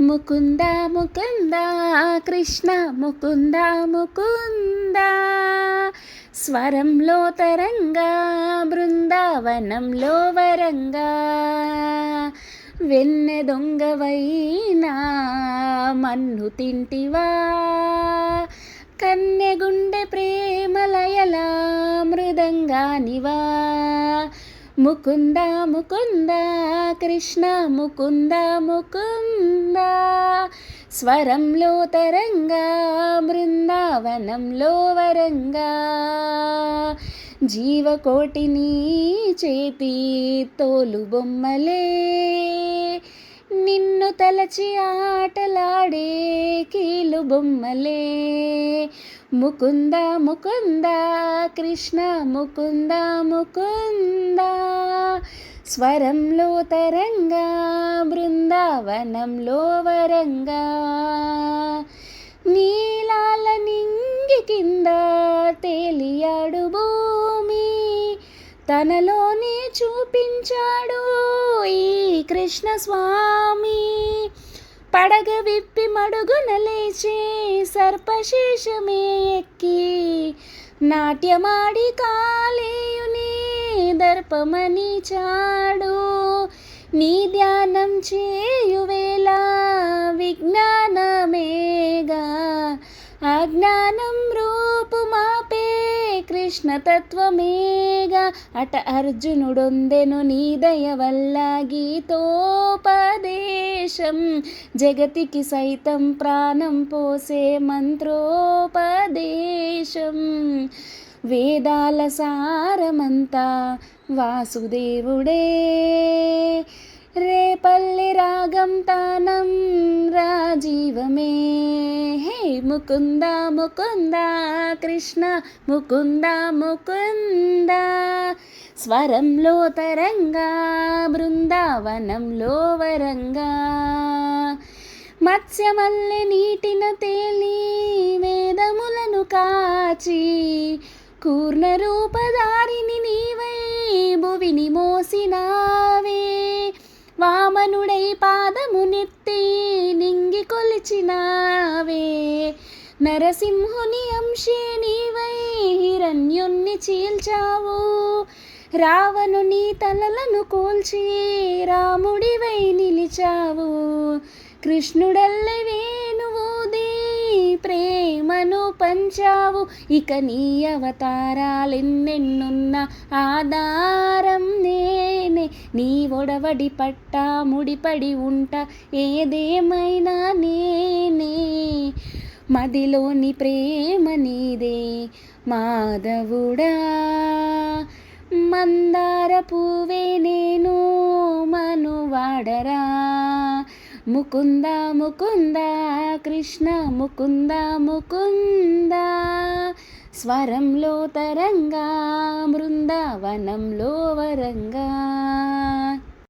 ముకుంద ముకుంద కృష్ణ ముకుంద ముకుంద. స్వరంలో తరంగా బృందావనంలో వరంగా. వెన్నె దొంగవైనా మన్ను తింటివా. ముకుంద ముకుంద కృష్ణ ముకుంద ముకుంద. స్వరంలో తరంగా బృందావనంలో వరంగా. జీవకోటిని చేతి తోలు బొమ్మలే. నిన్ను తలచి ఆటలాడే కీలు బొమ్మలే. ముకుంద ముకుంద కృష్ణ ముకుంద ముకుంద. స్వరంలో తరంగా బృందావనంలో వరంగా. నీలాల నింగి కింద తేలియాడు భూమి. తనలోనే చూపించాడు ఈ కృష్ణ స్వామి పడగ విప్పి మడుగున లేచే సర్పశేషమే ఎక్కి నాట్యమాడి కాలేయుని దర్పమని చాడు. నీ ధ్యానం చేయువేళ విజ్ఞానమేగా. అజ్ఞానం రూపుమాపే కృష్ణతత్వమేగా. అట అర్జునుడొందెను నీ దయ వల్ల గీతోపదే గీతోపదేశం జగతికి సైతం ప్రాణం పోసే మంత్రోపదేశం. వేదాల సారమంతా వాసుదేవుడే. రేపల్లి రాగం తానం రాజీవమే. ముకుంద ముకుంద కృష్ణ ముకుంద ముకుంద. స్వరంలో తరంగా బృందావనంలో వరంగా. మత్స్యమల్లె నీటిన తేలి వేదములను కాచి కూర్ణ రూపధారిని నీవై భువిని మోసినావే. వామనుడై పాదమునెత్తి నింగి కొలిచినావే. నరసింహుని అంశే నీవై హిరణ్యుణ్ణి చీల్చావు. రావణుని తలలను కూల్చి రాముడివై నిలిచావు. కృష్ణుడల్లె వేణువుది ప్రేమను పంచావు. ఇక నీ అవతారాలెన్నెన్నున్న ఆధారం నేనే. నీ ఒడవడి పట్ట ముడిపడి ఉంట ఏదేమైనా నే మదిలోని ప్రేమ నీదే మాధవుడా. మందార పువ్వే నేను మనువాడరా. ముకుంద ముకుంద కృష్ణ ముకుంద ముకుంద. స్వరంలో తరంగా బృందావనంలో వరంగా.